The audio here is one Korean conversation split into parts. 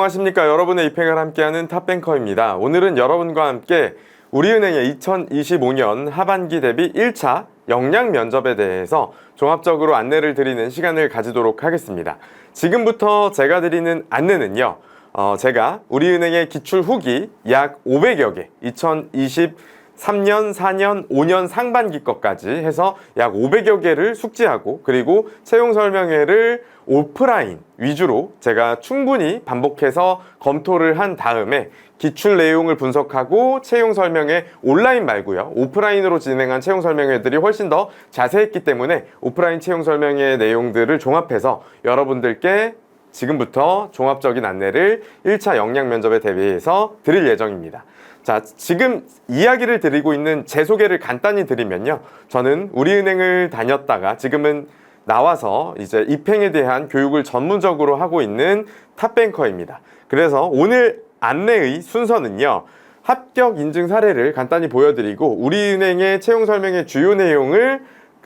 안녕하십니까. 여러분의 입행을 함께하는 탑뱅커입니다. 오늘은 여러분과 함께 우리은행의 2025년 하반기 대비 1차 역량 면접에 대해서 종합적으로 안내를 드리는 시간을 가지도록 하겠습니다. 지금부터 제가 드리는 안내는요 어, 제가 우리은행의 기출 후기 약 500여 개 2023년, 4년, 5년 상반기 것까지 해서 약 500여 개를 숙지하고 그리고 채용 설명회를 오프라인 위주로 제가 충분히 반복해서 검토를 한 다음에 기출 내용을 분석하고 채용 설명회 온라인 말고요. 오프라인으로 진행한 채용 설명회들이 훨씬 더 자세했기 때문에 오프라인 채용 설명회 내용들을 종합해서 여러분들께 지금부터 종합적인 안내를 1차 역량 면접에 대비해서 드릴 예정입니다. 자, 지금 이야기를 드리고 있는 제 소개를 간단히 드리면요. 저는 우리은행을 다녔다가 지금은 나와서 이제 입행에 대한 교육을 전문적으로 하고 있는 탑뱅커입니다. 그래서 오늘 안내의 순서는요. 합격 인증 사례를 간단히 보여드리고 우리은행의 채용 설명의 주요 내용을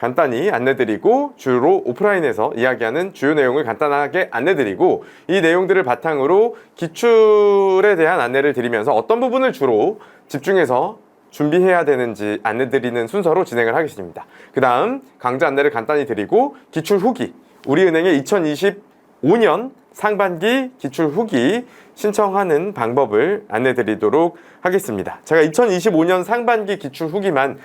간단히 안내드리고 주로 오프라인에서 이야기하는 주요 내용을 간단하게 안내드리고 이 내용들을 바탕으로 기출에 대한 안내를 드리면서 어떤 부분을 주로 집중해서 준비해야 되는지 안내드리는 순서로 진행을 하겠습니다. 그 다음 강좌 안내를 간단히 드리고 기출 후기 우리은행의 2025년 상반기 기출 후기 신청하는 방법을 안내 드리도록 하겠습니다. 제가 2025년 상반기 기출 후기만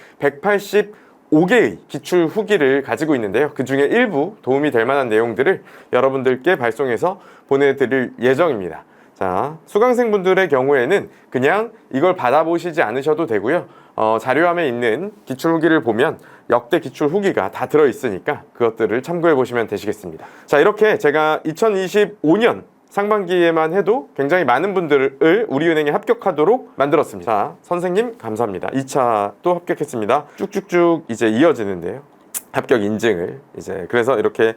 185개의 기출 후기를 가지고 있는데요. 그 중에 일부 도움이 될 만한 내용들을 여러분들께 발송해서 보내드릴 예정입니다. 자, 수강생분들의 경우에는 그냥 이걸 받아보시지 않으셔도 되고요. 어, 자료함에 있는 기출 후기를 보면 역대 기출 후기가 다 들어있으니까 그것들을 참고해 보시면 되시겠습니다. 자, 이렇게 제가 2025년 상반기에만 해도 굉장히 많은 분들을 우리은행에 합격하도록 만들었습니다. 자, 선생님 감사합니다. 2차 또 합격했습니다. 쭉쭉쭉 이제 이어지는데요. 합격 인증을 이제 그래서 이렇게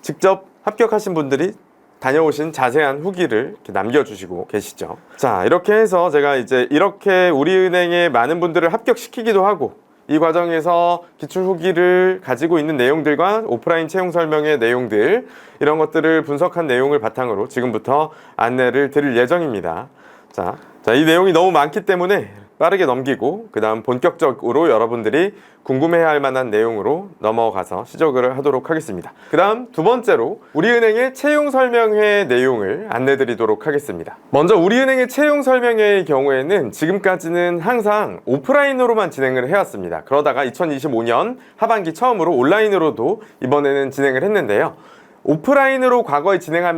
직접 합격하신 분들이 다녀오신 자세한 후기를 남겨주시고 계시죠. 자, 이렇게 해서 제가 이제 이렇게 우리은행의 많은 분들을 합격시키기도 하고 이 과정에서 기출 후기를 가지고 있는 내용들과 오프라인 채용 설명의 내용들 이런 것들을 분석한 내용을 바탕으로 지금부터 안내를 드릴 예정입니다. 자, 자, 이 내용이 너무 많기 때문에 빠르게 넘기고 그 다음 본격적으로 여러분들이 궁금해야 할 만한 내용으로 넘어가서 시작을 하도록 하겠습니다. 그 다음 두 번째로 우리은행의 채용 설명회 내용을 안내 드리도록 하겠습니다. 먼저 우리은행의 채용 설명회의 경우에는 지금까지는 항상 오프라인으로만 진행을 해왔습니다. 그러다가 2025년 하반기 처음으로 온라인으로도 이번에는 진행을 했는데요. 오프라인으로 과거에 진행하면